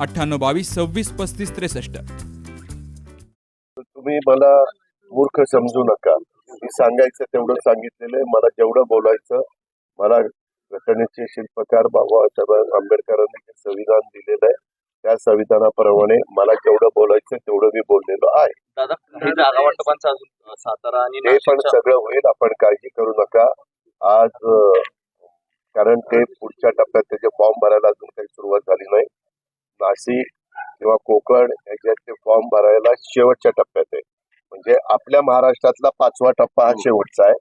अठ्ठ्याण्णव बावीस सव्वीस पस्तीस त्रेसष्ट. तुम्ही मला मूर्ख समजू नका. मी सांगायचं तेवढं सांगितलेलं आहे. मला जेवढं बोलायचं मला घटनेचे शिल्पकार बाबासाहेब आंबेडकरांनी जे संविधान दिलेलं आहे त्या संविधानाप्रमाणे मला जेवढं बोलायचं तेवढं मी बोललेलो आहे. दादा हे जागा वाटपांचा अजून अ, सातारा आणि ते पण सगळं होईल. आपण काळजी करू नका. आज कारण ते पुढच्या टप्प्यात त्याचे फॉर्म भरायला अजून काही सुरुवात झाली नाही. नाशिक किंवा कोकण याच्यातले फॉर्म भरायला शेवटच्या टप्प्यात आहे. म्हणजे आपल्या महाराष्ट्रातला पाचवा टप्पा हा शेवटचा आहे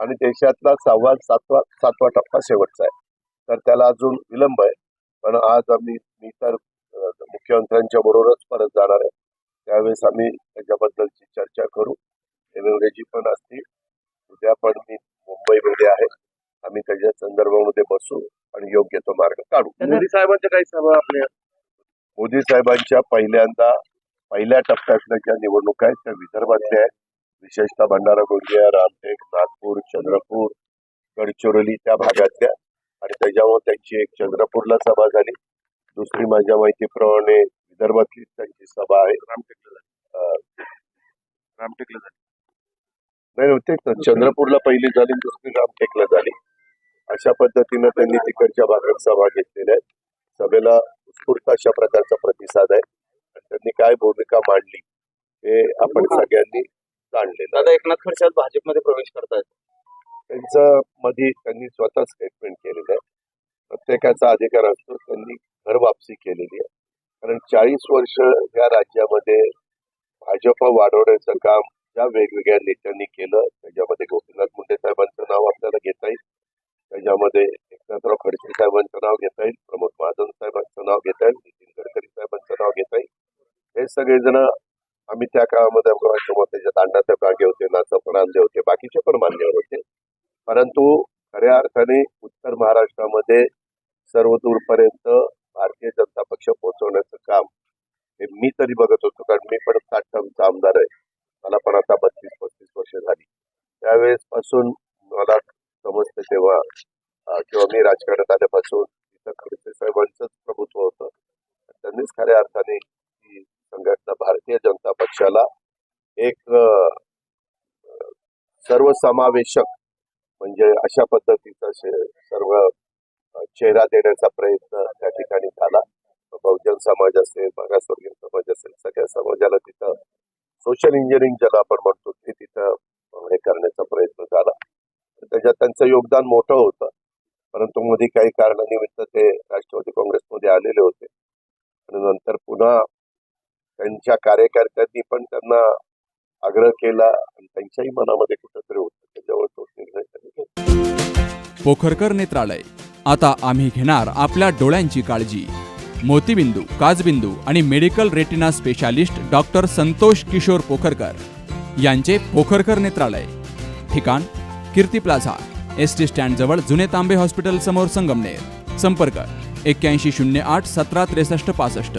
आणि देशातला सहावा सातवा सातवा टप्पा शेवटचा आहे. तर त्याला अजून विलंब आहे. पण आज आम्ही मी तर मुख्यमंत्र्यांच्या बरोबरच परत जाणार आहे. त्यावेळेस आम्ही त्याच्याबद्दलची चर्चा करू. इंग्रजी पण असतील. उद्या पण मी मुंबईमध्ये आहे. आम्ही त्याच्या संदर्भामध्ये बसू आणि योग्य तो मार्ग काढू. मोदी साहेबांच्या काही सभा आपल्या? मोदी साहेबांच्या पहिल्यांदा पहिल्या टप्प्यातल्या ज्या निवडणुका आहेत त्या विदर्भातल्या आहेत. विशेषतः भंडारा गोंदिया रामटेक नागपूर चंद्रपूर गडचिरोली त्या भागातल्या. आणि त्याच्यावर त्यांची एक चंद्रपूरला सभा झाली. दुसरी माझ्या माहितीप्रमाणे विदर्भातली त्यांची सभा आहे. रामटेकला अं, रामटेकला झाली. नाही तेच चंद्रपूरला पहिली झाली दुसरी रामटेकला झाली. अशा पद्धतीनं त्यांनी तिकडच्या भागात सभा घेतलेल्या आहेत. सभेला उत्स्फूर्त अशा प्रकारचा प्रतिसाद आहे. त्यांनी काय भूमिका मांडली हे आपण सगळ्यांनी जाणलेलं आहे. दादा एकनाथ खडसे आज भाजपमध्ये प्रवेश करतायत. त्यांचं मध्ये त्यांनी स्वतः स्टेटमेंट केलेलं आहे. प्रत्येकाचा अधिकार असतो त्यांनी घर वापसी केलेली आहे. कारण चाळीस वर्ष या राज्यामध्ये भाजप वाढवण्याचं काम ज्या वेगवेगळ्या नेत्यांनी केलं त्याच्यामध्ये गोपीनाथ मुंडे सगळेजण आम्ही त्या काळामध्ये त्याच्या दांडाचे प्रागे होते नाचपणांदे होते बाकीचे पण मान्यवर होते. परंतु खऱ्या अर्थाने उत्तर महाराष्ट्रामध्ये सर्वदूरपर्यंत भारतीय जनता पक्ष पोहोचवण्याचं काम हे मी तरी बघत होतो कारण मी पण साठ टर्मचा आमदार आहे. मला पण आता बत्तीस पस्तीस वर्ष झाली. त्यावेळेस पासून मला समजते तेव्हा किंवा मी राजकारणात आल्यापासून तिथं खडसे साहेबांचंच प्रभुत्व होतं. त्यांनीच खऱ्या अर्थाने संघटना भारतीय जनता पक्षाला एक सर्वसमावेशक म्हणजे अशा पद्धतीचा सर्व चेहरा देण्याचा प्रयत्न त्या ठिकाणी झाला. बहुजन समाज असेल मागासवर्गीय समाज असेल सगळ्या समाजाला तिथं सोशल इंजिनिअरिंग ज्याला आपण म्हणतो ते तिथं हे करण्याचा प्रयत्न झाला. त्याच्यात त्यांचं योगदान मोठं होतं. परंतु मध्ये काही कारणानिमित्त ते राष्ट्रवादी काँग्रेसमध्ये आलेले होते. आणि नंतर पुन्हा त्यांच्या कार्यकर्त्यांनी पण त्यांना आग्रह केला आणि त्यांच्याही मनामध्ये कुठेतरी होत. त्याच्यावर तो निर्णय त्यांनी घेतला. पोखरकर नेत्रालय. आता आम्ही घेणार आपल्या डोळ्यांची काळजी. मोतीबिंदू काजबिंदू आणि medical retina specialist doctor Santosh Kishor Pokharkar यांचे पोखरकर नेत्रालय. ठिकाण Kirti plaza S T stand जवळ जुने तांबे हॉस्पिटल समोर संगमनेर. संपर्क एक्क्याऐंशी शून्य आठ सतरा त्रेसष्ट पासष्ट.